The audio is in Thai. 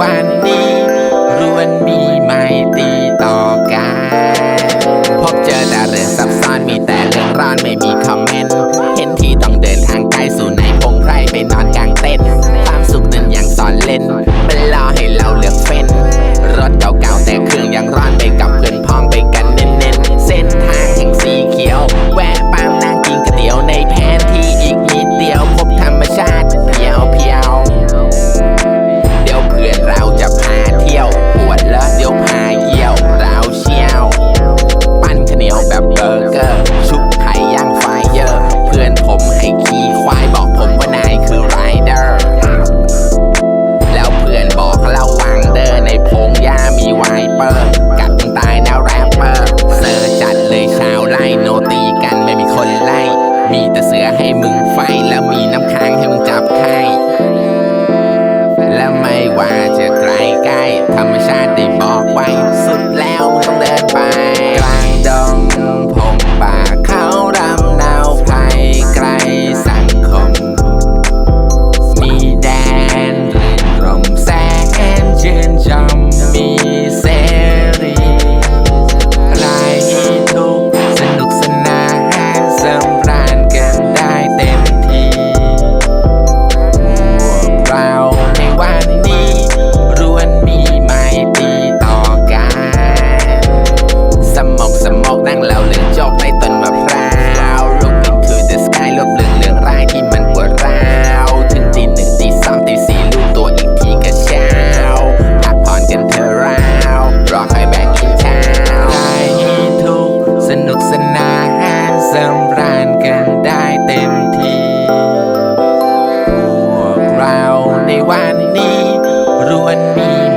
วันนี้ล้วนมีไม่ตีต่อกัน พบเจอแต่ เบอร์เกอร์ ชุบไข่ย่างไฟเยอร์เพื่อนผมให้ขี่ควายบอกผมว่านายคือไรเดอร์แล้วเพื่อนบอกเราวังเดอร์ในพงหญ้ามีไวเปอร์กัดตายแล้วแรปเปอร์เซอร์จัดเลยชาวไล่โนตีกันไม่มีคนไล่ มีแต่เสือให้มึงไฟแล้วมีน้ำค้างให้มึงจับไข่และไม่ว่าจะ สนุกสนานสำราญกันได้เต็มที่พวกเราในวันนี้รวนนี้